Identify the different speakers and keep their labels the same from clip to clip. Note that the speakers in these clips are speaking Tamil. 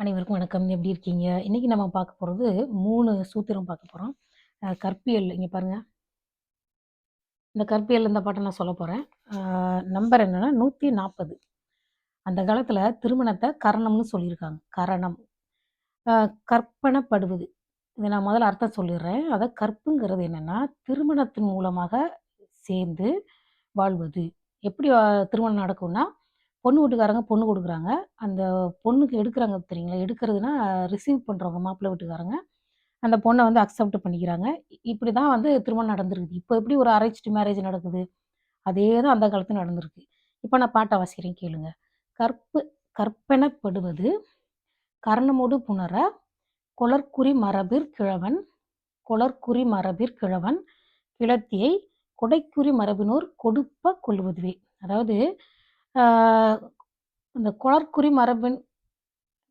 Speaker 1: அனைவருக்கும் வணக்கம். எப்படி இருக்கீங்க? இன்னைக்கு நம்ம பார்க்க போகிறது மூணு சூத்திரம் பார்க்க போகிறோம் கற்பியல் இங்கே பாருங்க. இந்த கற்பியல் இந்த பாட்டை நான் சொல்ல போகிறேன் நம்பர் நம்பர் என்னன்னா 140. அந்த காலத்தில் திருமணத்தை கரணம்னு சொல்லியிருக்காங்க. கரணம். கற்பனைப்படுவது இதை நான் முதல்ல அர்த்தம் சொல்லிடுறேன் அதை கற்புங்கிறது என்னன்னா, திருமணத்தின் மூலமாக சேர்ந்து வாழ்வது. எப்படி திருமணம் நடக்கும்னா, பொண்ணு வீட்டுக்காரங்க பொண்ணு கொடுக்குறாங்க அந்த பொண்ணுக்கு எடுக்கிறாங்க தெரியுங்களா? எடுக்கிறதுனா ரிசீவ் பண்ணுறவங்க மாப்பிள்ளை வீட்டுக்காரங்க. அந்த பொண்ணை வந்து அக்செப்ட் பண்ணிக்கிறாங்க. இப்படி தான் வந்து திருமணம் நடந்திருக்குது. இப்போ எப்படி ஒரு அரேஞ்ச்டு மேரேஜ் நடக்குது? அதே தான் அந்த காலத்தில் நடந்திருக்கு. இப்போ நான் பாட்டை வாசிக்கிறேன் கேளுங்க. கற்பு கற்பனைப்படுவது கரணமோடு புணர கொளற்குறி மரபிற் கிழவன் கொளற்குறி மரபிற் கிழவன் கிளத்தியை கொடைக்குறி மரபினோர் கொடுப்ப கொள்வதுவே. அதாவது இந்த குளற்குறி மரபின்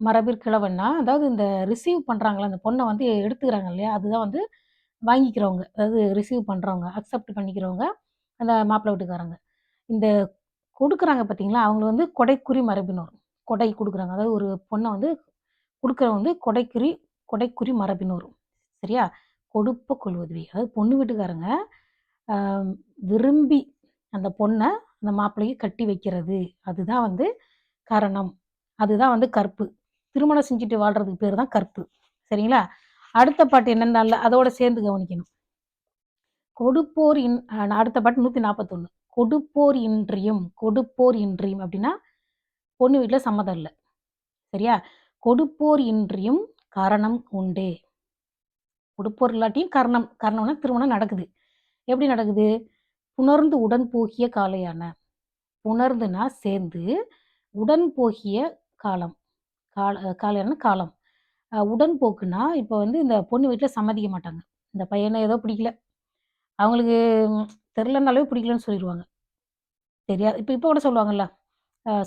Speaker 1: மரபிற் கிழவன்னா, அதாவது இந்த ரிசீவ் பண்ணுறாங்களே அந்த பொண்ணை வந்து எடுத்துக்கிறாங்க இல்லையா? அதுதான் வந்து வாங்கிக்கிறவங்க. அதாவது ரிசீவ் பண்ணுறவங்க அக்செப்ட் பண்ணிக்கிறவங்க, அந்த மாப்பிள்ளை வீட்டுக்காரங்க. இந்த கொடுக்குறாங்க பார்த்தீங்களா? அவங்க வந்து கொடைக்குறி மரபினோர். கொடை கொடுக்குறாங்க அதாவது ஒரு பொண்ணை வந்து கொடுக்குறவங்க வந்து கொடைக்குறி கொடைக்குறி மரபினோர். சரியா? கொடுப்ப கொள்வதுவி அதாவது பொண்ணு வீட்டுக்காரங்க விரும்பி அந்த பொண்ணை அந்த மாப்பிள்ளையை கட்டி வைக்கிறது. அதுதான் வந்து கரணம். அதுதான் வந்து கற்பு. திருமணம் செஞ்சுட்டு வாழ்றதுக்கு பேர் தான் கற்பு. சரிங்களா? அடுத்த பாட்டு என்னென்ன அதோட சேர்ந்து கவனிக்கணும். கொடுப்போர் இன் அடுத்த பாட்டு 141. கொடுப்போர் இன்றியும் கொடுப்போர் இன்றியும் அப்படின்னா, பொண்ணு வீட்டில் சம்மதம் இல்லை சரியா? கொடுப்போர் இன்றியும் கரணம் உண்டே. கொடுப்போர் இல்லாட்டியும் கரணம். கரணம்னா திருமணம் நடக்குது. எப்படி நடக்குது? புணர்ந்து உடன் போகிய காலையான. புணர்ந்துனா சேர்ந்து, உடன் போகிய காலம். கால காலையான காலம். உடன் போக்குனா இப்போ வந்து இந்த பொண்ணு வீட்டில் சம்மதிக்க மாட்டாங்க. இந்த பையனை ஏதோ பிடிக்கல. அவங்களுக்கு தெரிலனாலே பிடிக்கலன்னு சொல்லிடுவாங்க தெரியாது இப்போ இப்போ கூட சொல்லுவாங்கல்ல.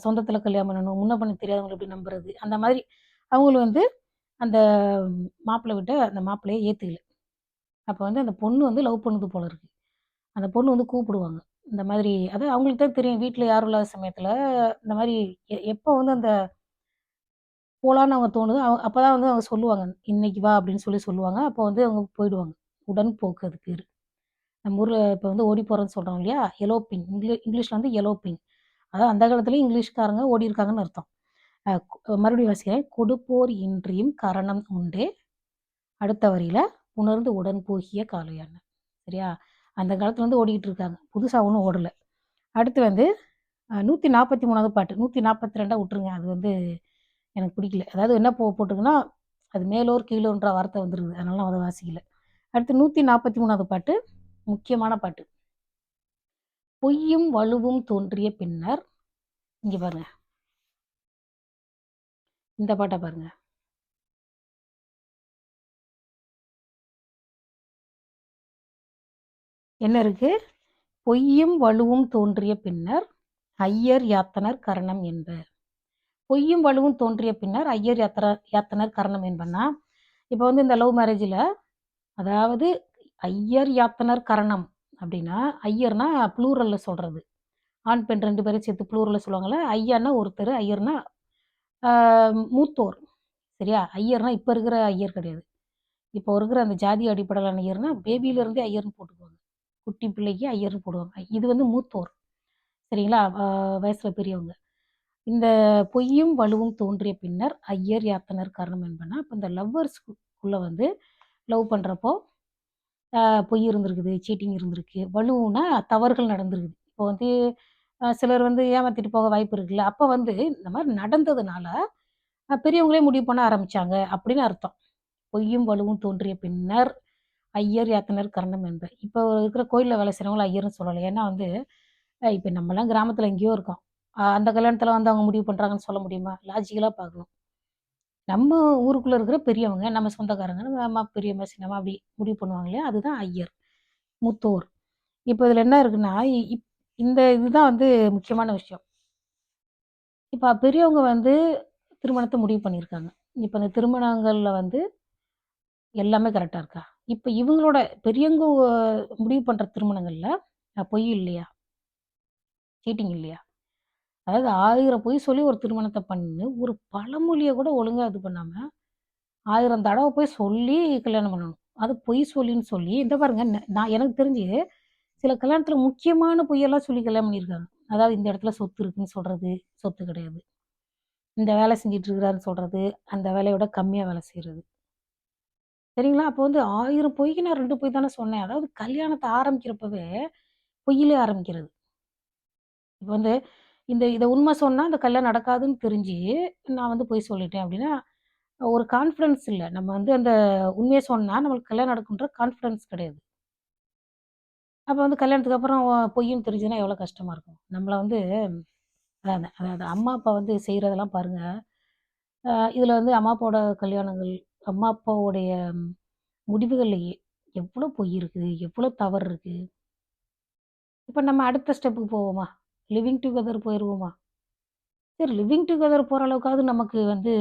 Speaker 1: சொந்தத்தில் கல்யாணம் பண்ணணும். முன்ன பின்ன தெரியாதவங்களை எப்படி நம்புறது? அந்த மாதிரி அவங்களும் வந்து அந்த மாப்பிள்ளை விட்ட அந்த மாப்பிள்ளையை ஏற்றுக்கல அப்போ வந்து அந்த பொண்ணு வந்து லவ் பண்ணுது போல இருக்கு. அந்த பொண்ணு வந்து கூப்பிடுவாங்க. இந்த மாதிரி அது அவங்களுக்கு தான் தெரியும். வீட்டில் யாரும் இல்லாத சமயத்தில் இந்த மாதிரி எ எப்போ வந்து அந்த போலான்னு அவங்க தோணுதோ, அப்போ தான் வந்து அவங்க சொல்லுவாங்க. "இன்னைக்கு வா" அப்படின்னு சொல்லி சொல்லுவாங்க. அப்போ வந்து அவங்க போயிடுவாங்க. உடன்போக்கு அது பேர் நம்ம ஊரில் இப்போ வந்து ஓடி போறோம்ன்னு சொல்றோம் இல்லையா? எலோப்பிங் இங்கிலீ இங்கிலீஷில் வந்து எலோப்பிங். அதான் அந்த காலத்துலேயும் இங்கிலீஷ்காரங்க ஓடி இருக்காங்கன்னு அர்த்தம். மறுபடியும் வாசிக்கிறேன். கொடுப்போர் இன்றியும் கரணம் உண்டே. அடுத்த வரியில் உணர்ந்து உடன் போகிய காலையான. சரியா? அந்த காலத்துல வந்து ஓடிக்கிட்டு இருக்காங்க. புதுசாக ஒன்றும் ஓடல. அடுத்து வந்து நூற்றி நாற்பத்தி மூணாவது பாட்டு. 142 விட்டுருங்க. அது வந்து எனக்கு பிடிக்கல. அதாவது என்ன போ போட்டிருக்குன்னா, அது மேலோர் கீழோன்ற வார்த்தை வந்துருக்குது. அதனால நான் வாசிக்கல. அடுத்து 143வது பாட்டு. முக்கியமான பாட்டு. பொய்யும் வலுவும் தோன்றிய பின்னர் இங்கே பாருங்க. இந்த பாட்டை பாருங்கள் என்ன இருக்கு? பொய்யும் வலுவும் தோன்றிய பின்னர் ஐயர் யாத்தனர் கரணம் என்ப. பொய்யும் வலுவும் தோன்றிய பின்னர் ஐயர் யாத்திர யாத்தனர் கரணம் என்பன்னா, இப்போ வந்து இந்த லவ் மேரேஜில் அதாவது ஐயர் யாத்தனர் கரணம் அப்படின்னா, ஐயர்னா ப்ளூரலில் சொல்கிறது ஆண், பெண் ரெண்டு பேரும் சேர்த்து ப்ளூரல்ல சொல்லுவாங்கள்ல ஐயான்னா ஒருத்தர் ஐயர்னா மூத்தோர். சரியா? ஐயர்னா இப்போ இருக்கிற ஐயர் கிடையாது. இப்போ இருக்கிற அந்த ஜாதி அடிப்படையிலான ஐயர்னா, பேபியிலேருந்தே ஐயர்னு ஐயர்ன்னு குட்டி பிள்ளைக்கு ஐயர் போடுவாங்க. இது வந்து மூத்தோர். சரிங்களா? வயசில் பெரியவங்க. இந்த பொய்யும் வலுவும் தோன்றிய பின்னர் ஐயர் யாத்தனர் காரணம் என்பனா இப்போ இந்த லவ்வர்ஸ்க்குள்ளே வந்து லவ் பண்ணுறப்போ பொய் இருந்திருக்குது, சீட்டிங் இருந்திருக்கு. வலுவுனா தவறுகள் நடந்திருக்குது. இப்போ வந்து சிலர் வந்து ஏமாத்திட்டு போக வாய்ப்பு இருக்குல்ல. அப்போ வந்து இந்த மாதிரி நடந்ததுனால, பெரியவங்களே முடிவு பண்ண ஆரம்பிச்சாங்க அப்படின்னு அர்த்தம். பொய்யும் வலுவும் தோன்றிய பின்னர் ஐயர் யாத்தனர் கரணம் என்பர் இப்போ இருக்கிற கோயிலில் வேலை செய்றவங்கள ஐயர்னு சொல்லலை ஏன்னா வந்து இப்போ நம்மலாம் கிராமத்தில் எங்கேயோ இருக்கோம். அந்த கல்யாணத்தில் வந்து அவங்க முடிவு பண்ணுறாங்கன்னு சொல்ல முடியுமா? லாஜிக்கலாக பார்க்கணும். நம்ம ஊருக்குள்ளே இருக்கிற பெரியவங்க, நம்ம சொந்தக்காரங்க, நம்ம அம்மா, பெரியம்மா, சின்னம்மா அப்படி முடிவு பண்ணுவாங்க இல்லையா? அதுதான் ஐயர். முத்தோர் இப்போ இதில் என்ன இருக்குன்னா, இப் இந்த இதுதான் வந்து முக்கியமான விஷயம். இப்போ பெரியவங்க வந்து திருமணத்தை முடிவு பண்ணியிருக்காங்க. இப்போ இந்த திருமணங்களில் வந்து எல்லாமே கரெக்டாக இருக்கா? இப்போ இவங்களோட பெரியவங்க முடிவு பண்ணுற திருமணங்களில் பொய் இல்லையா? சீட்டிங் இல்லையா? அதாவது ஆயிரம் பொய் சொல்லி ஒரு திருமணத்தை பண்ணு, ஒரு பழமொழியை கூட ஒழுங்காக இது பண்ணாமல் ஆயிரம் தடவை போய் சொல்லி கல்யாணம் பண்ணணும். அது பொய் சொல்லின்னு சொல்லி இந்த பாருங்க நான் எனக்கு தெரிஞ்சு சில கல்யாணத்தில் முக்கியமான பொய்யெல்லாம் சொல்லி கல்யாணம் பண்ணியிருக்காங்க. அதாவது இந்த இடத்துல சொத்து இருக்குன்னு சொல்கிறது சொத்து கிடையாது. இந்த வேலை செஞ்சுட்டு இருக்கிறாருன்னு அந்த வேலையோட விட வேலை செய்கிறது சரிங்களா? அப்போ வந்து ஆயிரம் பொய்க்கு நான் ரெண்டு பொய் தானே சொன்னேன். அதாவது கல்யாணத்தை ஆரம்பிக்கிறப்பவே பொய்யிலே ஆரம்பிக்கிறது. இப்போ வந்து இந்த இதை உண்மை சொன்னால் அந்த கல்யாணம் நடக்காதுன்னு தெரிஞ்சு, நான் வந்து பொய் சொல்லிட்டேன் அப்படின்னா ஒரு கான்ஃபிடன்ஸ் இல்லை நம்ம வந்து அந்த உண்மையை சொன்னால் நம்மளுக்கு கல்யாணம் நடக்குன்ற கான்ஃபிடன்ஸ் கிடையாது. அப்போ வந்து கல்யாணத்துக்கு அப்புறம் பொய்ன்னு தெரிஞ்சுன்னா எவ்வளோ கஷ்டமாக இருக்கும். நம்மளை வந்து அதான் அதாவது அம்மா, அப்பா வந்து செய்கிறதெல்லாம் பாருங்கள் இதில் வந்து அம்மா, அப்பாவோட கல்யாணங்கள், அம்மா, அப்பாவுடைய முடிவுகள்லயே எவ்வளோ பொய் இருக்குது எவ்வளோ தவறு இருக்குது இப்போ நம்ம அடுத்த ஸ்டெப்புக்கு போவோமா? லிவிங் டுகெதர் போயிடுவோமா சரி லிவிங் டுகெதர் போகிற அளவுக்காவது நமக்கு வந்து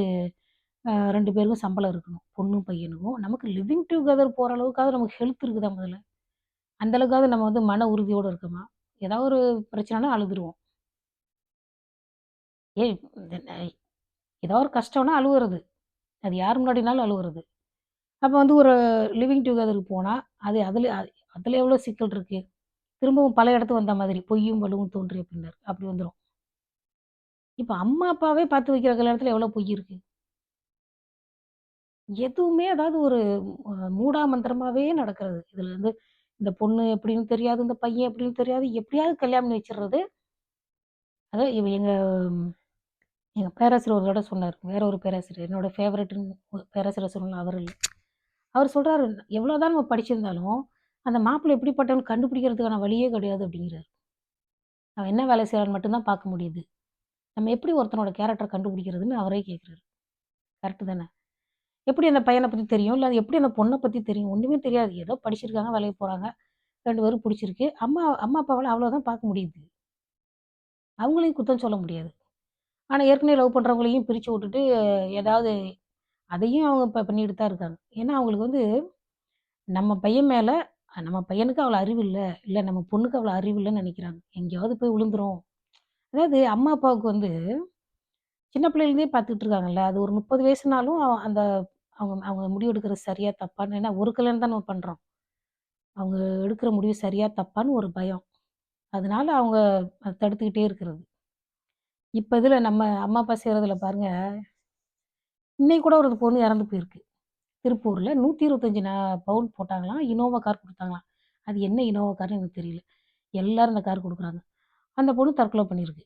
Speaker 1: ரெண்டு பேருக்கும் சம்பளம் இருக்கணும். பொண்ணும், பையனுக்கும். நமக்கு லிவிங் டுகெதர் போகிற அளவுக்காவது நமக்கு ஹெல்த் இருக்குதா முதல்ல? அந்த அளவுக்காவது நம்ம வந்து மன உறுதியோடு இருக்கோமா? ஏதாவது ஒரு பிரச்சனைனா அழுதுருவோம். ஏய் ஏதோ ஒரு கஷ்டம்னா அழுவுறது. அது யார் முன்னாடினாலும் அழுகுறது அப்போ வந்து ஒரு லிவிங் டுகெதருக்கு போனால் அது அதில் அதில் எவ்வளோ சிக்கல் இருக்குது திரும்பவும் பல இடத்துக்கு வந்த மாதிரி, பொய்யும் வலுவும் தோன்றிய பின்னர். அப்படி வந்துடும் இப்போ அம்மா, அப்பாவே பார்த்து வைக்கிற கல்யாணத்தில் எவ்வளோ பொய் இருக்கு. எதுவுமே அதாவது ஒரு மூடா மந்திரமாகவே நடக்கிறது. இதில் வந்து இந்த பொண்ணு எப்படின்னு தெரியாது, இந்த பையன் எப்படின்னு தெரியாது. எப்படியாவது கல்யாணம் வச்சிடுறது வச்சுர்றது. எங்கள் எங்கள் பேராசிரியர் ஒரு தடவை சொன்னார் வேற ஒரு பேராசிரியர். என்னோட ஃபேவரட்டுன்னு பேராசிரியர் சொன்னேன்ல அவர் இல்லை அவர் சொல்கிறாரு "எவ்வளோதான் நம்ம படிச்சிருந்தாலும், அந்த மாப்பிள்ளை எப்படிப்பட்டவன் கண்டுபிடிக்கிறதுக்கான வழியே கிடையாது" அப்படிங்கிறாரு. அவன் என்ன வேலை செய்கிறான்னு மட்டும்தான் பார்க்க முடியுது. நம்ம எப்படி ஒருத்தனோட கேரக்டர் கண்டுபிடிக்கிறதுன்னு அவரே கேட்குறாரு. கரெக்டு தானே? எப்படி அந்த பையனை பற்றி தெரியும்? இல்லை எப்படி அந்த பொண்ணை பற்றி தெரியும்? ஒன்றுமே தெரியாது. ஏதோ படிச்சிருக்காங்க, வேலைக்கு போகிறாங்க ரெண்டு பேரும் பிடிச்சிருக்கு அம்மா அம்மா அப்பாவால் அவ்வளோதான் பார்க்க முடியுது. அவங்களையும் குத்தம் சொல்ல முடியாது. ஆனால் ஏற்கனவே லவ் பண்ணுறவங்களையும் பிரித்து விட்டுட்டு, ஏதாவது அதையும் அவங்க இப்போ பண்ணிட்டு தான் இருக்காங்க. ஏன்னா அவங்களுக்கு வந்து நம்ம பையன் மேலே நம்ம பையனுக்கு அவ்வளோ அறிவு இல்லை இல்லை நம்ம பொண்ணுக்கு அவ்வளோ அறிவு இல்லைன்னு நினைக்கிறாங்க எங்கேயாவது போய் விழுந்துரும். அதாவது அம்மா, அப்பாவுக்கு வந்து சின்ன பிள்ளைலேருந்தே பார்த்துக்கிட்டு இருக்காங்கல்ல. அது ஒரு 30 வயசுனாலும் அந்த அவங்க அவங்க முடிவு எடுக்கிறது சரியாக தப்பான்னு ஏன்னா ஒரு கல்யாணம் தான் நம்ம பண்ணுறோம் அவங்க எடுக்கிற முடிவு சரியாக தப்பான்னு ஒரு பயம். அதனால அவங்க அதை தடுத்துக்கிட்டே இருக்கிறது. இப்போ இதில் நம்ம அம்மா, அப்பா செய்கிறதுல பாருங்க, இன்னைக்கு கூட ஒரு பொண்ணு இறந்து போயிருக்கு. திருப்பூர்ல 125 ந பவுன் போட்டாங்களாம். இனோவா கார் கொடுத்தாங்களாம் அது என்ன இனோவா கார்னு எனக்கு தெரியல. எல்லாரும் அந்த கார் கொடுக்குறாங்க அந்த பொண்ணு தற்கொலை பண்ணியிருக்கு.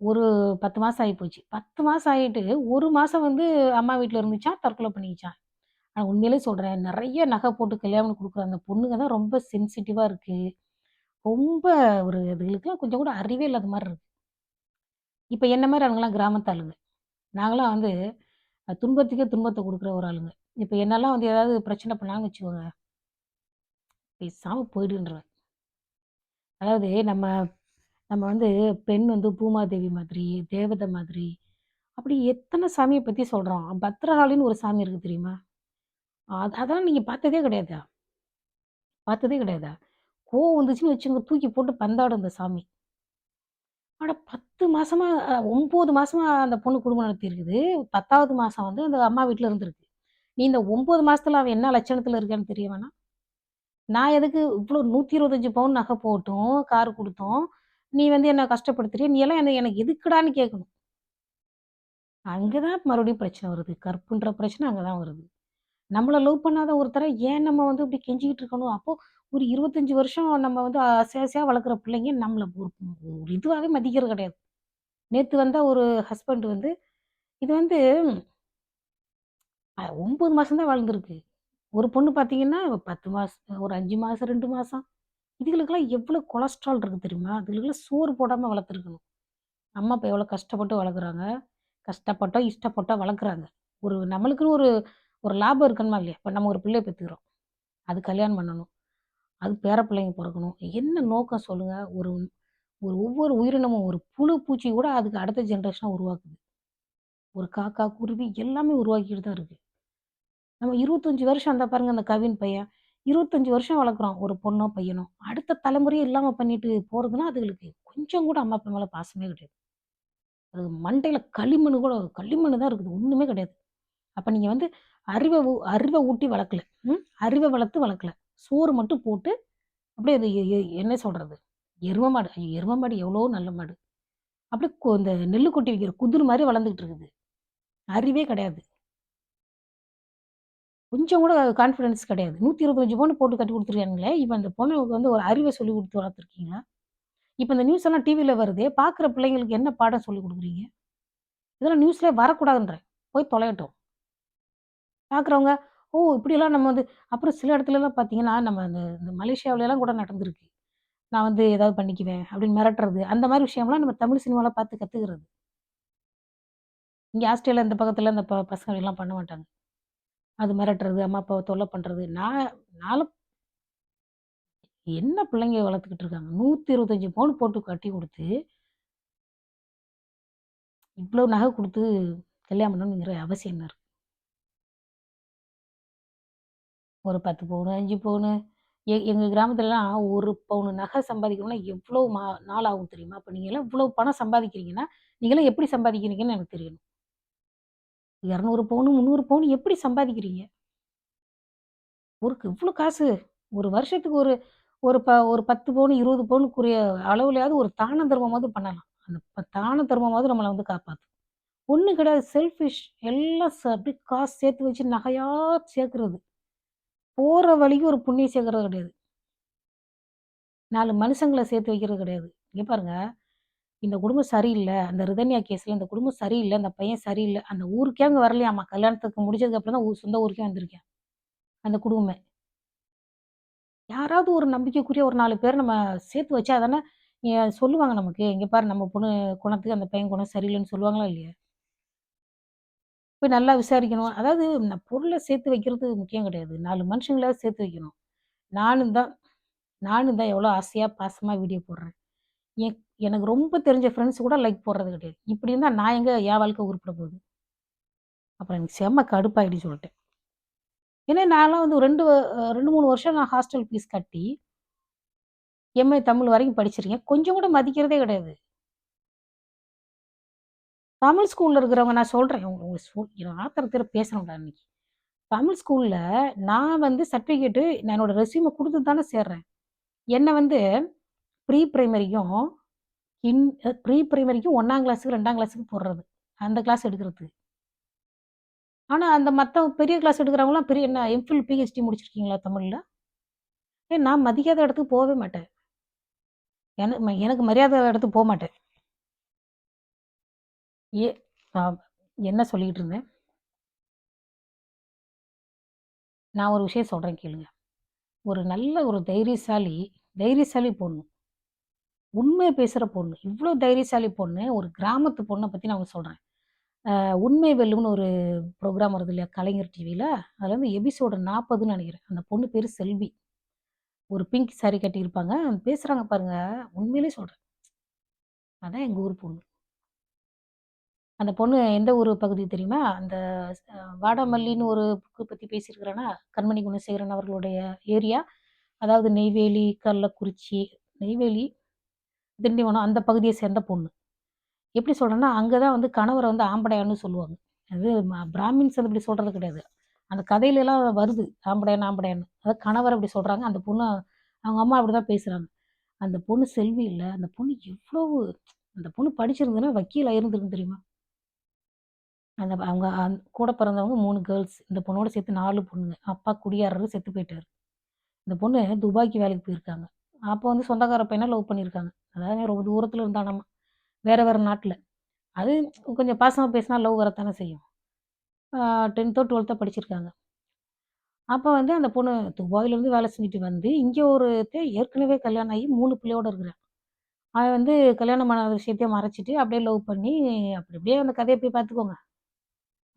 Speaker 1: ஒரு பத்து மாதம் ஆகி போச்சு பத்து மாதம் ஆகிட்டு ஒரு மாதம் வந்து அம்மா வீட்டில் இருந்துச்சா தற்கொலை பண்ணிக்கிச்சான் ஆனால் உண்மையிலேயே சொல்கிறேன் நிறைய நகை போட்டு கல்யாணம் கொடுக்குற அந்த பொண்ணுங்க தான் ரொம்ப சென்சிட்டிவாக இருக்குது ரொம்ப ஒரு இதுகளுக்குலாம் கொஞ்சம் கூட அறிவே இல்லாத மாதிரி இருக்கு. இப்போ என்ன மாதிரி அவங்களாம் கிராமத்து ஆளுங்க. நாங்களாம் வந்து துன்பத்துக்கே துன்பத்தை கொடுக்குற ஒரு ஆளுங்க. இப்போ என்னெல்லாம் வந்து ஏதாவது பிரச்சனை பண்ணாங்கன்னு வச்சுக்கோங்க. பேசாம போயிடுன்றேன். அதாவது நம்ம நம்ம வந்து பெண் வந்து பூமாதேவி மாதிரி, தேவதை மாதிரி, அப்படி எத்தனை சாமியை பற்றி சொல்கிறோம் பத்ரகாளின்னு ஒரு சாமி இருக்குது தெரியுமா? அதெல்லாம் நீங்கள் பார்த்ததே கிடையாதா? பார்த்ததே கிடையாதா? கோவம் வந்துச்சுன்னு வச்சுக்கோங்க, தூக்கி போட்டு பந்தாடும் அந்த சாமி. ஆனால் பத்து மாசமா அ 9 மாசமா அந்த பொண்ணு குடும்பம் நடத்தியிருக்குது. 10வது மாசம் வந்து அந்த அம்மா வீட்டில் இருந்திருக்கு. நீ இந்த 9 மாசத்துல அவன் என்ன லட்சணத்துல இருக்கான்னு தெரிய வேணாம்? நான் எதுக்கு இவ்வளோ நூற்றி இருபத்தஞ்சி பவுன் நகை போட்டும், கார் கொடுத்தோம் நீ வந்து என்ன கஷ்டப்படுத்துறிய நீ எல்லாம் என்ன எனக்கு எதுக்குடான்னு கேட்கணும். அங்கே தான் மறுபடியும் பிரச்சனை வருது. கற்புன்ற பிரச்சனை அங்கே தான் வருது. நம்மளை லவ் பண்ணாத ஒருத்தர ஏன் நம்ம வந்து இப்படி கெஞ்சிக்கிட்டு இருக்கணும்? அப்போ ஒரு 25 வருஷம் நம்ம வந்து ஆசை வளர்க்குற பிள்ளைங்க நம்மளை ஒரு ஒரு இதுவாகவே மதிக்கிறது கிடையாது. நேற்று வந்தால் ஒரு ஹஸ்பண்ட் வந்து இது வந்து ஒம்பது மாதம் தான் வளர்ந்துருக்கு ஒரு பொண்ணு பார்த்தீங்கன்னா, பத்து மாதம் ஒரு அஞ்சு மாதம் ரெண்டு மாதம் இதுகளுக்கெல்லாம் எவ்வளோ கொலஸ்ட்ரால் இருக்குது தெரியுமா? அதுகளுக்கெல்லாம் சோறு போடாமல் வளர்த்துருக்கணும். அம்மா, அப்பா எவ்வளோ கஷ்டப்பட்டு வளர்க்குறாங்க. கஷ்டப்பட்டோ, இஷ்டப்பட்டோ வளர்க்குறாங்க. ஒரு நம்மளுக்குன்னு ஒரு ஒரு லாபம் இருக்கணுமா இல்லையா? இப்போ நம்ம ஒரு பிள்ளைய பெற்றுக்கிறோம் அது கல்யாணம் பண்ணணும். அது பேர பிள்ளைங்க பிறக்கணும். என்ன நோக்கம் சொல்லுங்கள் ஒரு ஒரு ஒவ்வொரு உயிரினமும் ஒரு புழு, பூச்சி கூட அதுக்கு அடுத்த ஜென்ரேஷனாக உருவாக்குது. ஒரு காக்கா, குருவி எல்லாமே உருவாக்கிட்டு தான் இருக்குது நம்ம 25 வருஷம் அந்த பாருங்க அந்த கவின் பையன். இருபத்தஞ்சி வருஷம் வளர்க்குறோம் ஒரு பொண்ணோ பையனோ. அடுத்த தலைமுறையும் இல்லாமல் பண்ணிட்டு போகிறதுனா அதுகளுக்கு கொஞ்சம் கூட அம்மா அப்பா மேலே பாசமே கிடையாது. அது மண்டையில் களிமண் கூட களிமண் தான் இருக்குது. ஒன்றுமே கிடையாது. அப்போ நீங்கள் வந்து அறிவை ஊ அறிவை ஊட்டி வளர்க்கல. ம்? அறிவை வளர்த்து வளர்க்கல. சோறு மட்டும் போட்டு அப்படியே அது எ- எ- என்ன சொல்கிறது எரும மாடு ஐயோ எரும மாடு எவ்வளோ நல்ல மாடு. அப்படியே கு- இந்த நெல்லு கொட்டி வைக்கிற குதிர் மாதிரி வளர்ந்துக்கிட்டு இருக்குது. அறிவே கிடையாது. கொஞ்சம் கூட கான்ஃபிடன்ஸ் கிடையாது. நூற்றி இருபத்தஞ்சு பவுன் போட்டு கட்டி கொடுத்துருக்காங்களே இப்போ அந்த பொண்ணுக்கு வந்து ஒரு அறிவை சொல்லி கொடுத்து வளர்த்துருக்கீங்களா? இப்போ இந்த நியூஸ் எல்லாம் டிவியில் வருதே. பார்க்குற பிள்ளைங்களுக்கு என்ன பாடம் சொல்லி கொடுக்குறீங்க? இதெல்லாம் நியூஸ்லேயே வரக்கூடாதுன்றேன். போய் தொலையட்டும். பார்க்குறவங்க ஓ இப்படியெல்லாம் நம்ம வந்து அப்புறம் சில இடத்துலலாம் பார்த்தீங்கன்னா நம்ம இந்த இந்த மலேசியாவிலலாம் கூட நடந்திருக்கு. நான் வந்து ஏதாவது பண்ணிக்குவேன் அப்படின்னு மிரட்டுறது. அந்த மாதிரி விஷயம்லாம் நம்ம தமிழ் சினிமாவில் பார்த்து கற்றுக்கிறது இங்கே ஆஸ்திரேலியா இந்த பக்கத்தில் இந்த ப பசங்க எல்லாம் பண்ண மாட்டாங்க. அது மிரட்டுறது அம்மா அப்பாவை தொல்லை பண்ணுறது நான் நாலு என்ன பிள்ளைங்க வளர்த்துக்கிட்டு இருக்காங்க? நூற்றி இருபத்தஞ்சி பவுன் போட்டு கட்டி கொடுத்து இவ்வளோ நகை கொடுத்து கல்யாணம் பண்ணணுங்கிற அவசியம் என்ன இருக்குது ஒரு பத்து பவுனு அஞ்சு பவுனு. எ எங்கள் கிராமத்துலலாம் ஒரு பவுனு நகை சம்பாதிக்கணும்னா எவ்வளோ மா நாள் ஆகும் தெரியுமா? அப்போ நீங்களாம் இவ்வளோ பணம் சம்பாதிக்கிறீங்கன்னா நீங்களாம் எப்படி சம்பாதிக்கிறீங்கன்னு எனக்கு தெரியணும் இரநூறு பவுனு முந்நூறு பவுனு எப்படி சம்பாதிக்கிறீங்க? ஒருக்கு இவ்வளோ காசு. ஒரு வருஷத்துக்கு ஒரு ஒரு ப ஒரு பத்து பவுன் இருபது பவுனுக்குரிய அளவுலையாவது ஒரு தான தர்மமாவது பண்ணலாம். அந்த ப- தான தர்மமாவது நம்மளை வந்து காப்பாற்றும் ஒன்றும் கிடையாது. செல்ஃபிஷ் எல்லாம் ச- அப்படியே காசு சேர்த்து வச்சு நகையாக சேர்க்கறது. போகிற வழிக்கு ஒரு புண்ணியம் சேர்க்கறது கிடையாது. நாலு மனுஷங்களை சேர்த்து வைக்கிறது கிடையாது. இங்கே பாருங்க இந்த குடும்பம் சரியில்லை அந்த ரிதன்யா கேஸில் இந்த குடும்பம் சரியில்லை அந்த பையன் சரியில்லை அந்த ஊருக்கே அங்கே வரலையாமா கல்யாணத்துக்கு முடிச்சதுக்கு அப்புறம் தான் சொந்த ஊருக்கே வந்திருக்கேன். அந்த குடும்பமே. யாராவது ஒரு நம்பிக்கைக்குரிய ஒரு நாலு பேர் நம்ம சேர்த்து வச்சா தானே சொல்லுவாங்க நமக்கு இங்கே பாரு நம்ம பொண்ணு குணத்துக்கு அந்த பையன் குணம் சரியில்லைன்னு சொல்லுவாங்களா இல்லையா? போய் நல்லா விசாரிக்கணும். அதாவது நான் பொருளை சேர்த்து வைக்கிறது முக்கியம் கிடையாது. நாலு மனுஷங்களாவது சேர்த்து வைக்கணும். நானும் தான் நானும் தான் எவ்வளோ ஆசையாக பாசமாக வீடியோ போடுறேன். என் எனக்கு ரொம்ப தெரிஞ்ச ஃப்ரெண்ட்ஸ் கூட லைக் போடுறது கிடையாது. இப்படி இருந்தால் நான் எங்கே என் வாழ்க்கை உருப்பிட போகுது? அப்புறம் எனக்கு செம்ம கடுப்பாயிடி சொல்லிட்டேன் ஏன்னா நான்லாம் வந்து ரெண்டு ரெண்டு மூணு வருஷம் நான் ஹாஸ்டல் ஃபீஸ் கட்டி எம்ஏ தமிழ் வரைக்கும் படிச்சிருக்கேன். கொஞ்சம் கூட மதிக்கிறதே கிடையாது. தமிழ் ஸ்கூலில் இருக்கிறவங்க நான் சொல்கிறேன் உங்களுக்கு சொல் ஆத்திர ஆத்திரத்தில் பேசுகிறேன்டா இன்னைக்கு. தமிழ் ஸ்கூலில் நான் வந்து சர்டிஃபிகேட்டு நான் என்னோட ரெஸ்யூமை கொடுத்து தானே சேர்றேன். என்னை வந்து ப்ரீ ப்ரைமரிக்கும் இன் ப்ரீ ப்ரைமரிக்கும் ஒன்றாம் கிளாஸுக்கு ரெண்டாம் கிளாஸுக்கு போடுறது அந்த கிளாஸ் எடுக்கிறது. ஆனால் அந்த மற்ற பெரிய கிளாஸ் எடுக்கிறவங்களாம் பெரிய என்ன எம்ஃபில் பிஹெச்டி முடிச்சிருக்கீங்களா தமிழில்? ஏ நான் மதிக்காத இடத்துக்கு போகவே மாட்டேன். எனக்கு எனக்கு மரியாதை இடத்துக்கு போக மாட்டேன். ஏ என்ன சொல்லிக்கிட்டு இருந்தேன்? நான் ஒரு விஷயம் சொல்கிறேன் கேளுங்க. ஒரு நல்ல ஒரு தைரியசாலி தைரியசாலி பொண்ணு. உண்மையை பேசுகிற பொண்ணு. இவ்வளோ தைரியசாலி பொண்ணு ஒரு கிராமத்து பொண்ணை பற்றி நான் சொல்கிறேன் உண்மை வெல்லும்னு ஒரு ப்ரோக்ராம் வருது இல்லையா? கலைஞர் டிவியில் அதில் வந்து எபிசோடு நாற்பதுன்னு நினைக்கிறேன். அந்த பொண்ணு பேர் செல்வி. ஒரு பிங்க் சாரி கட்டியிருப்பாங்க. பேசுகிறாங்க பாருங்கள் உண்மையிலே சொல்கிறேன் அதான் எங்கள் ஊர் பொண்ணு. அந்த பொண்ணு எந்த ஊர் பகுதி தெரியுமா? அந்த வாடாமல்லின்னு ஒரு புக்கு பற்றி பேசியிருக்கிறேன்னா கண்மணி குணசேகரன் அவர்களுடைய ஏரியா. அதாவது நெய்வேலி கள்ளக்குறிச்சி நெய்வேலி திண்டிவனம் அந்த பகுதியை சேர்ந்த பொண்ணு. எப்படி சொல்கிறேன்னா அங்கே தான் வந்து கணவரை வந்து ஆம்படையான்னு சொல்லுவாங்க. அது பிராமின்ஸ் வந்து இப்படி சொல்கிறது கிடையாது. அந்த கதையிலலாம் வருது ஆம்படையான் ஆம்படையான்னு. அதாவது கணவர் அப்படி சொல்கிறாங்க அந்த பொண்ணு அவங்க அம்மா அப்படி தான் பேசுகிறாங்க அந்த பொண்ணு செல்வி இல்லை அந்த பொண்ணு எவ்வளவு அந்த பொண்ணு படிச்சிருந்ததுன்னா வக்கீல் ஆயிருந்திருக்கு தெரியுமா? அந்த அவங்க அந்த கூட பிறந்தவங்க மூணு கேர்ள்ஸ். இந்த பொண்ணோட சேர்த்து நாலு பொண்ணுங்க. அப்பா குடியாரர் செத்து போயிட்டாரு. இந்த பொண்ணு துபாய்க்கு வேலைக்கு போயிருக்காங்க. அப்போ வந்து சொந்தக்கார பையனை லவ் பண்ணியிருக்காங்க. அதாவது ரொம்ப தூரத்தில் இருந்தானாமா வேற வேற நாட்டில். அது கொஞ்சம் பாசமாக பேசினா லவ் வரத்தானே செய்யும். டென்த்தோ டுவெல்த்தோ படிச்சிருக்காங்க. அப்போ வந்து அந்த பொண்ணு துபாயிலேருந்து வேலை செஞ்சுட்டு வந்து இங்கே ஒரு ஏற்கனவே கல்யாணம் ஆகி மூணு பிள்ளையோடு இருக்கிறான். அவன் வந்து கல்யாணம் பண்ண விஷயத்தையும் மறைச்சிட்டு அப்படியே லவ் பண்ணி அப்படி அப்படியே அந்த கதையை போய் பார்த்துக்கோங்க.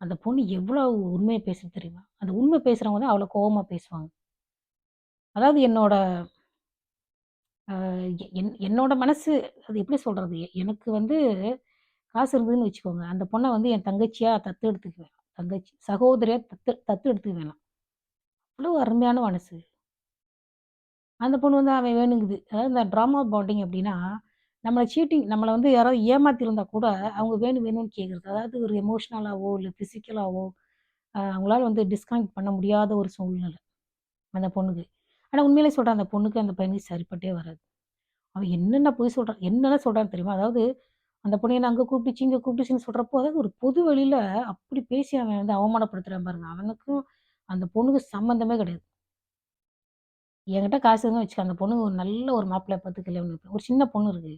Speaker 1: அந்த பொண்ணு எவ்வளோ உண்மையை பேச தெரியுமா? அந்த உண்மை பேசுகிறவங்க தான் அவ்வளோ கோபமாக பேசுவாங்க. அதாவது என்னோட எ- என் என்னோட மனசு அது எப்படி சொல்கிறது எனக்கு வந்து காசு இருந்ததுன்னு வச்சுக்கோங்க. அந்த பொண்ணை வந்து என் தங்கச்சியாக தத்து எடுத்துக்குவேன் தங்கச்சி சகோதரியாக தத்து தத்து எடுத்துக்க வேணாம். அவ்வளோ அருமையான மனசு. அந்த பொண்ணு வந்து அவன் வேணுங்குது. அதாவது இந்த ட்ராமா பாண்டிங் அப்படின்னா நம்மளை சீட்டிங் நம்மளை வந்து யாராவது ஏமாத்தியிருந்தா கூட, அவங்க வேணும் வேணும்னு கேட்குறது அதாவது ஒரு எமோஷ்னலாகவோ இல்லை ஃபிசிக்கலாகவோ அவங்களால வந்து டிஸ்கனெக்ட் பண்ண முடியாத ஒரு சூழ்நிலை. அந்த பொண்ணுக்கு. ஆனால் உண்மையிலே சொல்கிறேன் அந்த பொண்ணுக்கு, அந்த பையனுக்கு சரிப்பட்டே வராது. அவன் என்னென்ன பொய் சொல்கிறான் என்னென்ன சொல்கிறான்னு தெரியுமா? அதாவது அந்த பொண்ணு நான் அங்கே கூப்பிட்டுச்சு, இங்கே கூப்பிட்டுச்சுன்னு சொல்கிறப்போ அதாவது ஒரு பொது வழியில் அப்படி பேசி அவன் வந்து அவமானப்படுத்துகிறான் பாருங்க. அவனுக்கும் அந்த பொண்ணுக்கு சம்மந்தமே கிடையாது. என்கிட்ட காசு எதுவும் வச்சுக்க, அந்த பொண்ணு ஒரு நல்ல ஒரு மாப்பிள்ளை பார்த்து கல்யாணம் ஒரு சின்ன பொண்ணு இருக்குது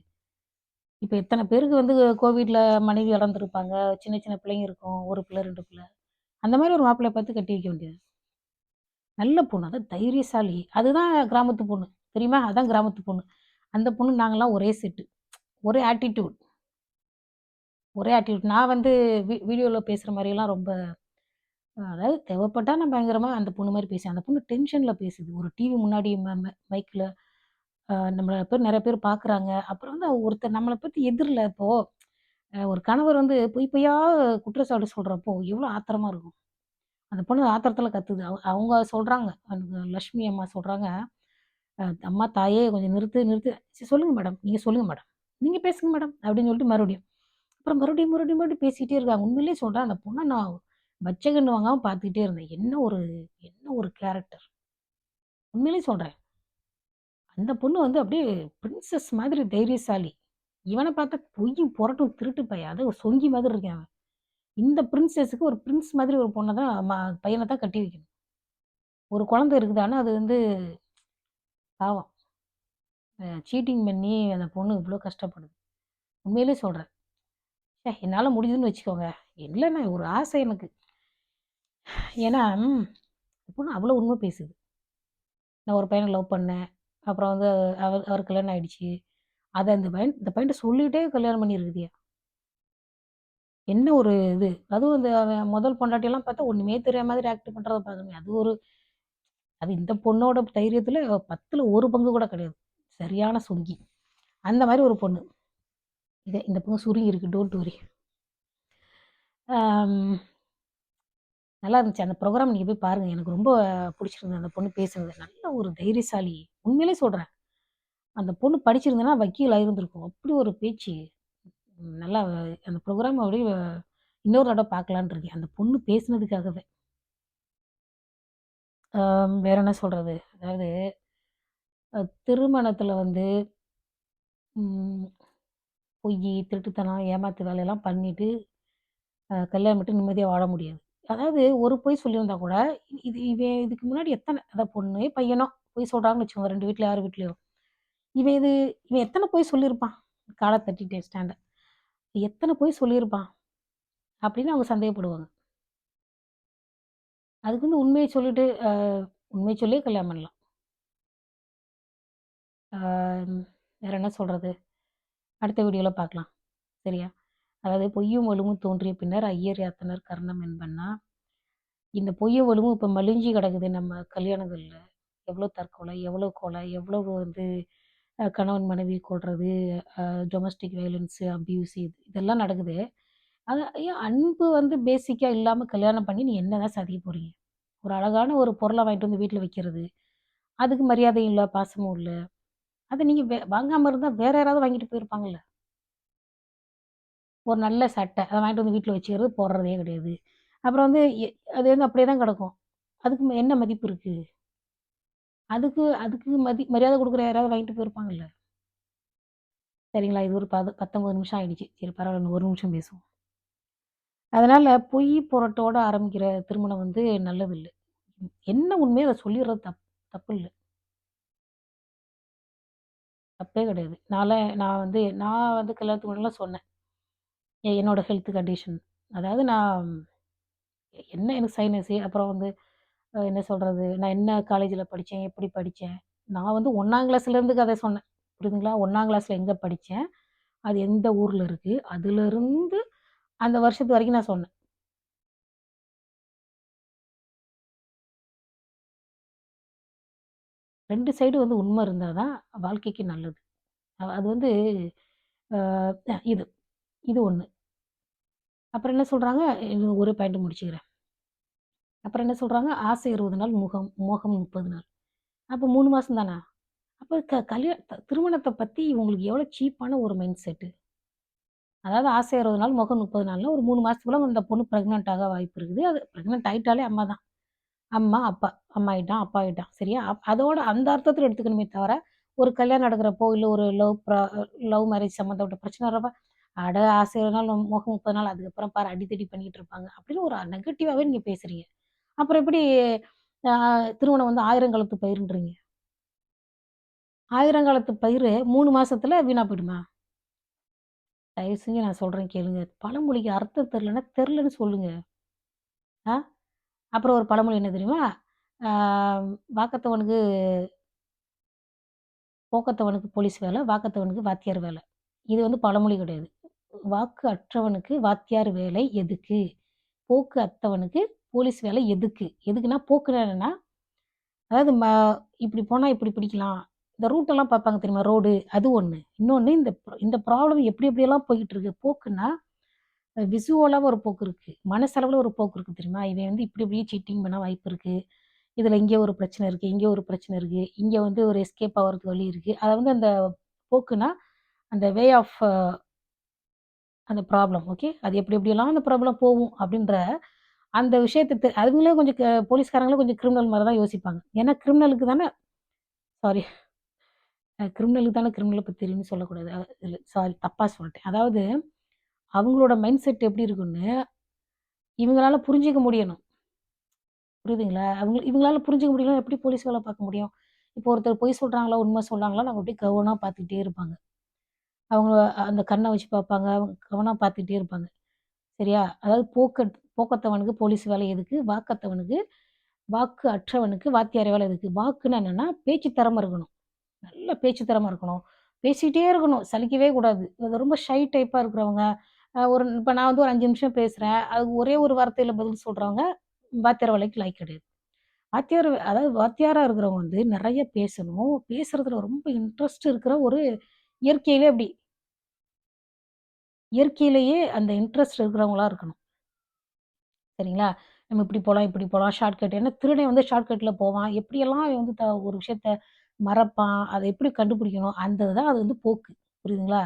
Speaker 1: இப்போ எத்தனை பேருக்கு வந்து கோவிட்ல மனைவி இழந்திருப்பாங்க. சின்ன சின்ன பிள்ளைங்க இருக்கும். ஒரு பிள்ளை, ரெண்டு பிள்ளை. அந்த மாதிரி ஒரு மாப்பிள்ளைய பார்த்து கட்டி வைக்க வேண்டியது. நல்ல பொண்ணு. அதான் தைரியசாலி. அதுதான் கிராமத்து பொண்ணு. தெரியுமா? அதான் கிராமத்து பொண்ணு. அந்த பொண்ணு நாங்களாம் ஒரே செட்டு. ஒரே ஆட்டிடியூட் ஒரே ஆட்டிடியூட் நான் வந்து வீ வீடியோவில் பேசுகிற மாதிரியெல்லாம் ரொம்ப அதாவது தேவைப்பட்டால் நான் பயங்கரமாக அந்த பொண்ணு மாதிரி பேசுவேன். அந்த பொண்ணு டென்ஷனில் பேசுது. ஒரு டிவி முன்னாடி மைக்கில் நம்மளை பேர் நிறைய பேர் பார்க்குறாங்க. அப்புறம் வந்து ஒருத்தர் நம்மளை பற்றி எதிரில் இப்போது ஒரு கணவர் வந்து பொய் பொய்யா குற்றச்சாட்டு சொல்கிறப்போ எவ்வளோ ஆத்திரமாக இருக்கும். அந்த பொண்ணு ஆத்திரத்தில் கத்துது. அவ அவங்க சொல்கிறாங்க லக்ஷ்மி அம்மா சொல்கிறாங்க "அம்மா தாயே கொஞ்சம் நிறுத்து, நிறுத்து." "சரி சொல்லுங்கள் மேடம். நீங்கள் சொல்லுங்கள் மேடம். நீங்கள் பேசுங்க மேடம்." அப்படின்னு சொல்லிட்டு மறுபடியும். அப்புறம் மறுபடியும், மறுபடியும், மறுபடியும் பேசிகிட்டே இருக்காங்க. உண்மையிலேயே சொல்கிறேன் அந்த பொண்ணை நான் பச்சை கண்ணு வாங்காமல் பார்த்துக்கிட்டே இருந்தேன். என்ன ஒரு என்ன ஒரு கேரக்டர். உண்மையிலேயே சொல்கிறேன் அந்த பொண்ணு வந்து அப்படியே பிரின்சஸ் மாதிரி தைரியசாலி. இவனை பார்த்தா பொய்யும், புரட்டும், திருட்டு பையன். அது சொங்கி மாதிரி இருக்கான் அவன். இந்த பிரின்சஸுக்கு ஒரு பிரின்ஸ் மாதிரி ஒரு பொண்ணை தான் ம பையனை தான் கட்டி வைக்கணும். ஒரு குழந்தை இருக்குது. அது வந்து பாவம். சீட்டிங் பண்ணி அந்த பொண்ணு இவ்வளோ கஷ்டப்படுது. உண்மையிலேயே சொல்கிறேன் ஏ என்னால் முடியுதுன்னு வச்சுக்கோங்க. இல்லைண்ணா ஒரு ஆசை எனக்கு. ஏன்னா, பொண்ணு அவ்வளோ உண்மை பேசுது. நான் ஒரு பையனை லவ் பண்ணேன். அப்புறம் வந்து அவர் அவர் கல்யாணம் ஆயிடுச்சு. அதை அந்த பையன் இந்த பையன்ட்ட சொல்லிட்டே கல்யாணம் பண்ணியிருக்குதியா என்ன ஒரு இது. அதுவும் இந்த அவன் முதல் பொண்டாட்டியெல்லாம் பார்த்தா ஒண்ணுமே தெரியாத மாதிரி ஆக்ட் பண்ணுறத பாருங்க அது ஒரு அது இந்த பொண்ணோட தைரியத்துல 10ல 1 பங்கு கூட கிடையாது. சரியான சொங்கி. அந்த மாதிரி ஒரு பொண்ணு. இதே இந்த பொண்ணு சுருங்கி இருக்கு. Don't worry. நல்லா இருந்துச்சு. அந்த ப்ரோக்ராம் நீங்கள் போய் பாருங்கள் எனக்கு ரொம்ப பிடிச்சிருந்தது அந்த பொண்ணு பேசுனது. நல்ல ஒரு தைரியசாலி. உண்மையிலேயே சொல்கிறேன் அந்த பொண்ணு படிச்சிருந்தேன்னா வக்கீல் ஆகிருந்திருக்கும் அப்படி ஒரு பேச்சு. நல்லா அந்த ப்ரோக்ராம் அப்படியே இன்னொரு தடவை பார்க்கலான்னு இருக்கேன். அந்த பொண்ணு பேசினதுக்காகவே. வேற என்ன சொல்கிறது அதாவது திருமணத்தில் வந்து பொய் திருட்டுத்தனம், ஏமாத்து வேலையெல்லாம் பண்ணிவிட்டு கல்யாணம் மட்டும் நிம்மதியாக வாழ முடியாது. அதாவது ஒரு பொய் சொல்லியிருந்தா கூட, இது இவன் இதுக்கு முன்னாடி எத்தனை அதாவது பொண்ணு பையனோ பொய் சொல்கிறாங்கன்னு வச்சுக்கோங்க. ரெண்டு வீட்டில் யார் வீட்லயோ. இவன் இது இவன் எத்தனை பொய் சொல்லியிருப்பான்? காலை தட்டிட்டேன் ஸ்டாண்டை எத்தனை பொய் சொல்லியிருப்பான்? அப்படின்னு அவங்க சந்தேகப்படுவாங்க. அதுக்கு வந்து உண்மையை சொல்லிட்டு உண்மையை சொல்லியே கல்யாணம் பண்ணலாம். வேறு வேற என்ன சொல்கிறது அடுத்த வீடியோவில் பார்க்கலாம். சரியா? அதாவது பொய்யும் வலுவும் தோன்றிய பின்னர் ஐயர் யாத்தனர் கர்ணம் என்பன்னா, இந்த பொய்யும் வலுவும் இப்போ மலிஞ்சு கிடக்குது நம்ம கல்யாணங்களில் எவ்வளோ தற்கொலை, எவ்வளோ கொலை, எவ்வளோ வந்து கணவன் மனைவி கொள்வது டொமஸ்டிக் வயலன்ஸு அப்யூஸ் இது இதெல்லாம் நடக்குது. அது ஏன் அன்பு வந்து பேசிக்காக இல்லாமல் கல்யாணம் பண்ணி நீ என்ன தான் சாதிக்க போகிறீங்க ஒரு அழகான ஒரு பொருளை வாங்கிட்டு வந்து வீட்டில் வைக்கிறது. அதுக்கு மரியாதையும் இல்லை பாசமும் இல்லை அதை நீங்கள் வே வாங்காமல் இருந்தால் வேறு யாராவது வாங்கிட்டு போயிருப்பாங்கல்ல. ஒரு நல்ல சட்டை. அதை வாங்கிட்டு வந்து வீட்டில் வச்சுக்கிறது, போடுறதே கிடையாது. அப்புறம் வந்து எ அது வந்து அப்படியே தான் கிடக்கும். அதுக்கு என்ன மதிப்பு இருக்குது அதுக்கு அதுக்கு மதி மரியாதை கொடுக்குற யாராவது வாங்கிட்டு போயிருப்பாங்கல்ல. சரிங்களா? இது ஒரு பது 19 நிமிஷம் ஆகிடுச்சு சரி பரவாயில்ல ஒரு நிமிஷம் பேசுவோம். அதனால் பொய் புரட்டோட ஆரம்பிக்கிற திருமணம் வந்து நல்லது இல்லை என்ன உண்மையை அதை சொல்லிடுறது தப் தப்பு இல்லை தப்பே கிடையாது. நான் நான் வந்து நான் வந்து கல்யாணத்துக்கு முன்னாடிலாம் சொன்னேன். எ என்னோட ஹெல்த் கண்டிஷன். அதாவது நான் என்ன எனக்கு சைனஸு, அப்புறம் வந்து என்ன சொல்கிறது நான் என்ன காலேஜில் படித்தேன் எப்படி படித்தேன் நான் வந்து ஒன்றாம் கிளாஸ்லேருந்து கதை சொன்னேன். புரியுதுங்களா? ஒன்றாம் கிளாஸில் எங்கே படித்தேன் அது எந்த ஊரில் இருக்குது அதுலேருந்து அந்த வருஷத்து வரைக்கும் நான் சொன்னேன். ரெண்டு சைடு வந்து உண்மை இருந்தால் தான் வாழ்க்கைக்கு நல்லது. அது வந்து இது இது ஒன்று அப்புறம் என்ன சொல்கிறாங்க ஒரு பாயிண்ட் முடிச்சுக்கிறேன். அப்புறம் என்ன சொல்கிறாங்க ஆசை 20 நாள், முகம் மோகம் 30 நாள். அப்போ மூணு மாதம் தானா? அப்போ க கல்யாண திருமணத்தை பற்றி இவங்களுக்கு எவ்வளோ சீப்பான ஒரு மைண்ட் செட்டு. அதாவது ஆசை 60 நாள், முகம் முப்பது நாள்னா ஒரு மூணு மாதத்துக்குள்ள அந்த பொண்ணு ப்ரெக்னென்ட் ஆக வாய்ப்பு இருக்குது. அது ப்ரெக்னென்ட் ஆயிட்டாலே அம்மா தான். அம்மா, அப்பா. அம்மா ஆகிட்டான் அப்பா ஆகிட்டான் சரியா? அதோட அந்த அர்த்தத்தில் எடுத்துக்கணுமே தவிர, ஒரு கல்யாணம் நடக்கிறப்போ, இல்லை ஒரு லவ் ப்ரா லவ் மேரேஜ் சம்மந்தப்பட்ட பிரச்சனை வரப்போ அட ஆசை 20 நாள், முகம் 30 நாள், அதுக்கப்புறம் பாரு அடித்தடி பண்ணிட்டு இருப்பாங்க. அப்படின்னு ஒரு நெகட்டிவாகவே நீங்கள் பேசுறீங்க. அப்புறம் எப்படி திருமணம் வந்து ஆயிரங்காலத்து பயிருன்றீங்க? ஆயிரங்காலத்து பயிர் மூணு மாசத்துல வீணா போயிடுமா? தயவு செஞ்சு நான் சொல்றேன் கேளுங்க. பழமொழிக்கு அர்த்தம் தெரிலன்னா தெரிலன்னு சொல்லுங்க. ஆ? அப்புறம் ஒரு பழமொழி என்ன தெரியுமா? வாக்கத்தவனுக்கு போக்கத்தவனுக்கு போலீஸ் வேலை வாக்கத்தவனுக்கு வாத்தியார் வேலை இது வந்து பழமொழி கிடையாது. வாக்கு அற்றவனுக்கு வாத்தியார் வேலை எதுக்கு? போக்கு அத்தவனுக்கு போலீஸ் வேலை எதுக்கு? எதுக்குன்னா, போக்குன்னா என்னன்னா, அதாவது ம இப்படி போனால் இப்படி பிடிக்கலாம். இந்த ரூட்டெல்லாம் பார்ப்பாங்க தெரியுமா? ரோடு அது ஒன்று இன்னொன்று இந்த இந்த ப்ராப்ளம் எப்படி எப்படியெல்லாம் போய்கிட்டு இருக்கு. போக்குன்னா, விசுவலாக ஒரு போக்கு இருக்குது மனசளவில் ஒரு போக்கு இருக்குது தெரியுமா? இவன் வந்து இப்படி இப்படி சீட்டிங் பண்ண வாய்ப்பு இருக்குது இதில் இங்கே ஒரு பிரச்சனை இருக்குது இங்கே ஒரு பிரச்சனை இருக்குது இங்கே வந்து ஒரு எஸ்கேப் ஆகிறதுக்கு வழி இருக்குது அதை வந்து அந்த போக்குன்னா, அந்த வே ஆஃப் அந்த ப்ராப்ளம் ஓகே. அது எப்படி எப்படியெல்லாம் அந்த ப்ராப்ளம் போகும் அப்படின்ற அந்த விஷயத்தை அதுங்களே கொஞ்சம் போலீஸ்காரங்களே போலீஸ்காரங்களும் கொஞ்சம் கிரிமினல் மாதிரி தான் யோசிப்பாங்க. ஏன்னா கிரிமினலுக்கு தானே சாரி. கிரிமினலுக்கு தானே கிரிமினலை பற்றி தெரியும்னு சொல்லக்கூடாது. இல்லை சாரி தப்பாக சொல்லிட்டேன் அதாவது அவங்களோட மைண்ட் செட் எப்படி இருக்குன்னு, இவங்களால புரிஞ்சுக்க முடியணும். புரியுதுங்களா? அவங்க இவங்களால புரிஞ்சுக்க முடியலன்னா எப்படி போலீஸ் வேலை பார்க்க முடியும்? இப்போ ஒருத்தர் பொய் சொல்கிறாங்களா உண்மை சொல்கிறாங்களா அவங்க அப்படியே கவனமாக பார்த்துக்கிட்டே இருப்பாங்க. அவங்க அந்த கண்ணை வச்சு பார்ப்பாங்க. அவங்க கவனம் பார்த்துக்கிட்டே இருப்பாங்க. சரியா? அதாவது போக்க போக்கத்தவனுக்கு போலீஸ் வேலை எதுக்கு? வாக்கத்தவனுக்கு வாக்கு அற்றவனுக்கு வாத்தியார் வேலை எதுக்கு? வாக்குன்னு என்னென்னா பேச்சு திறமை இருக்கணும். நல்ல பேச்சு திறமை இருக்கணும். பேசிகிட்டே இருக்கணும். சலிக்கவே கூடாது. அது ரொம்ப ஷை டைப்பாக இருக்கிறவங்க, ஒரு இப்போ நான் வந்து ஒரு அஞ்சு நிமிஷம் பேசுகிறேன் அதுக்கு ஒரே ஒரு வார்த்தையில் பதில் சொல்கிறவங்க வாத்தியார் வேலைக்கு லைக் கிடையாது. வாத்தியார் அதாவது வாத்தியாராக இருக்கிறவங்க வந்து நிறைய பேசணும். பேசுறதுல ரொம்ப இன்ட்ரெஸ்ட் இருக்கிற ஒரு இயற்கையிலே அப்படி. இயற்கையிலேயே அந்த இன்ட்ரெஸ்ட் இருக்கிறவங்களா இருக்கணும். சரிங்களா? நம்ம இப்படி போகலாம் இப்படி போகலாம் ஷார்ட்கட். ஏன்னா திருடன் வந்து ஷார்ட்கட்டில் போவான். எப்படியெல்லாம் அவன் வந்து த ஒரு விஷயத்த மறப்பான், அதை எப்படி கண்டுபிடிக்கணும், அந்த தான் அது வந்து போக்கு. புரியுதுங்களா?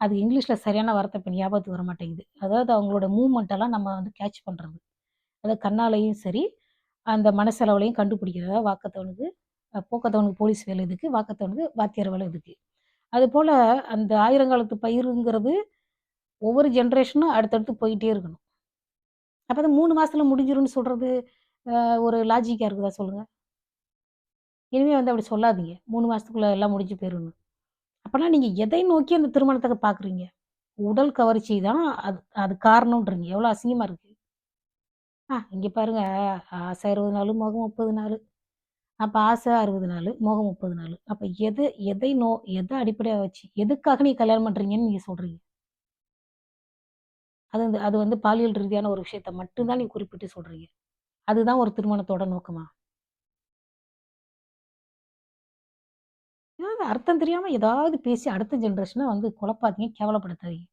Speaker 1: அது இங்கிலீஷில் சரியான வார்த்தை இப்போ ஞாபகத்துக்கு வர மாட்டேங்குது. அதாவது அவங்களோட மூமெண்ட்டெல்லாம் நம்ம வந்து கேட்ச் பண்ணுறது அதாவது கண்ணாலையும் சரி, அந்த மனசளவுலயும் கண்டுபிடிக்கிறது. வாக்கத்தவனுக்கு போக்கத்தவனுக்கு போலீஸ் வேலை இதுக்கு வாக்கத்தவனுக்கு வாத்தியார் வேலை இதுக்கு அதுபோல் அந்த ஆயிரங்காலத்து பயிருங்கிறது ஒவ்வொரு ஜென்ரேஷனும் அடுத்தடுத்து போயிட்டே இருக்கணும். அப்போ அது மூணு மாதத்தில் முடிஞ்சிரும்னு சொல்கிறது ஒரு லாஜிக்காக இருக்குதா சொல்லுங்கள் இனிமேல் வந்து அப்படி சொல்லாதீங்க. மூணு மாதத்துக்குள்ளே எல்லாம் முடிஞ்சு போயிருன்னு அப்போனா நீங்கள் எதை நோக்கி அந்த திருமணத்தை பார்க்குறீங்க? உடல் கவர்ச்சி தான் அது அது காரணம்ன்றீங்க. எவ்வளோ அசிங்கமாக இருக்குது ஆ இங்கே பாருங்க, ஆசை இருபது நாள் முகம் முப்பது நாள் அப்போ ஆசை அறுபது நாள் முகம் முப்பது நாள் அப்போ எது எதை நோ எதை அடிப்படையாக வச்சு, எதுக்காக நீ கல்யாணம் பண்ணுறீங்கன்னு நீங்கள் சொல்கிறீங்க அது வந்து அது வந்து பாலியல் ரீதியான ஒரு விஷயத்த மட்டும்தான் நீ குறிப்பிட்டு சொல்றீங்க. அதுதான் ஒரு திருமணத்தோட நோக்கமா? ஏதாவது அர்த்தம் தெரியாம ஏதாவது பேசி அடுத்த ஜென்ரேஷனை வந்து குழப்பாதீங்க, கேவலப்படுத்தாதீங்க.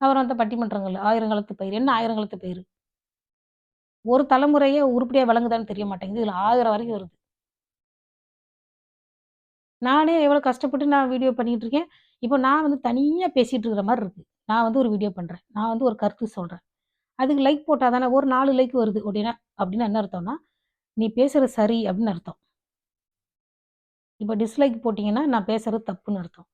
Speaker 1: அப்புறம் அந்த பட்டிமன்றங்கள் ஆயிரங்காலத்து பயிர். என்ன ஆயிரங்காலத்து பயிர் ஒரு தலைமுறையே உருப்படியாக விளங்குதான்னு தெரிய மாட்டேங்குது. இதில் ஆயிரம் வரைக்கும் வருது. நானே எவ்வளோ கஷ்டப்பட்டு நான் வீடியோ பண்ணிகிட்டு இருக்கேன். இப்போ நான் வந்து தனியாக பேசிகிட்டு இருக்கிற மாதிரி இருக்குது நான் வந்து ஒரு வீடியோ பண்ணுறேன் நான் வந்து ஒரு கருத்து சொல்கிறேன் அதுக்கு லைக் போட்டால் தானே ஒரு நாலு லைக் வருது அப்படின்னா அப்படின்னு என்ன அர்த்தம்னா, நீ பேசுகிறது சரி அப்படின்னு அர்த்தம். இப்போ டிஸ்லைக் போட்டிங்கன்னா நான் பேசுகிறது தப்புன்னு அர்த்தம்.